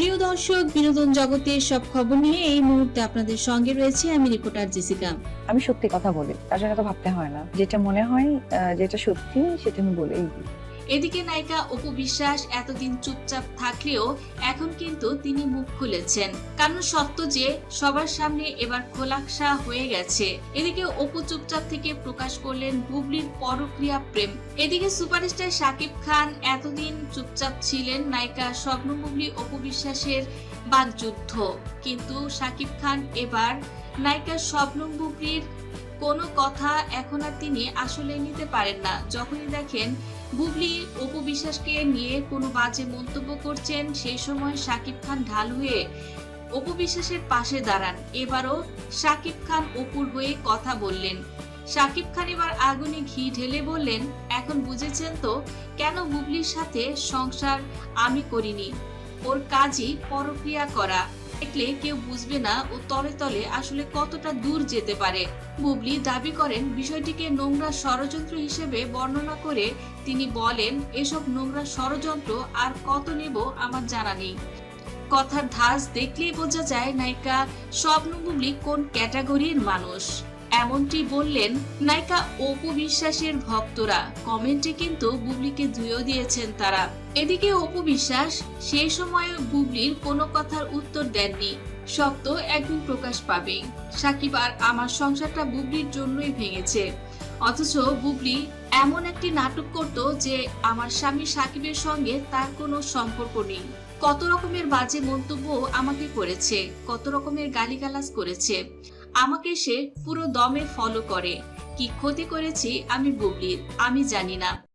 প্রিয় দর্শক, বিনোদন জগতের সব খবর নিয়ে এই মুহূর্তে আপনাদের সঙ্গে রয়েছে আমি রিপোর্টার জেসিকা। আমি সত্যি কথা বলি, তার জন্য তো ভাবতে হয় না। যেটা মনে হয় যেটা সত্যি, সেটা আমি বলেই দিই। এদিকে নায়িকা অপু বিশ্বাস এতদিন চুপচাপ থাকলেও এখন কিন্তু তিনি মুখ খুলেছেন। কারণ সত্য যে সবার সামনে এবার খোলাসা হয়ে গেছে। এদিকে অপু চুপচাপ থেকে প্রকাশ করলেন বুবলির পরক্রিয়া প্রেম। এদিকে সুপারস্টার শাকিব খান এতদিন চুপচাপ ছিলেন নায়িকা স্বপ্ন বুবলি অপু বিশ্বাসের বাগযুদ্ধ কিন্তু শাকিব খান এবার নায়িকা স্বপ্ন বুবলির কোনো কথা এখন আর তিনি আসলে নিতে পারেন না। যখনই দেখেন বুবলি অপু বিশ্বাসকে নিয়ে কোনো বাজে মন্তব্য করছেন, সেই সময় শাকিব খান ঢাল হয়ে অপু বিশ্বাসের পাশে দাঁড়ান। এবারও শাকিব খান অপুর হয়ে কথা বললেন। শাকিব খান এবার আগুনে ঘি ঢেলে বললেন, এখন বুঝেছেন তো, কেন বুবলির সাথে সংসার আমি করিনি? ওর কাজই পরক্রিয়া করা। দেখলে কেউ বুঝবে না ও তলে তলে আসলে কতটা দূর যেতে পারে। বুবলি দাবি করেন, বিষয়টিকে নোংরা ষড়যন্ত্র হিসেবে বর্ণনা করে তিনি বলেন, এসব নোংরা ষড়যন্ত্র, আর কত নেব আমার জানা নেই। কথার ধাস দেখলেই বোঝা যায়, নায়িকা স্বপ্ন বুবলি কোন ক্যাটাগরির মানুষ। এমনটি বললেন নায়িকা অপু বিশ্বাসের ভক্তরা। কমেন্টে কিন্তু বুবলিকে ধুয়েও দিয়েছেন তারা। এদিকে অপু বিশ্বাস, সেই সময় বুবলির কোনো কথার উত্তর দেননি। শক্ত একদিন প্রকাশ পাবে। সাকিব আর আমার সংসারটা বুবলির জন্যই ভেঙেছে। অথচ বুবলি এমন একটি নাটক করত যে আমার স্বামী সাকিবের সঙ্গে তার কোনো সম্পর্ক নেই। কত রকমের বাজে মন্তব্য আমাকে করেছে, কত রকমের গালিগালাজ করেছে। আমাকে সে পুরো দমে ফলো করে। কি ক্ষতি করেছি আমি বুবলির আমি জানি না।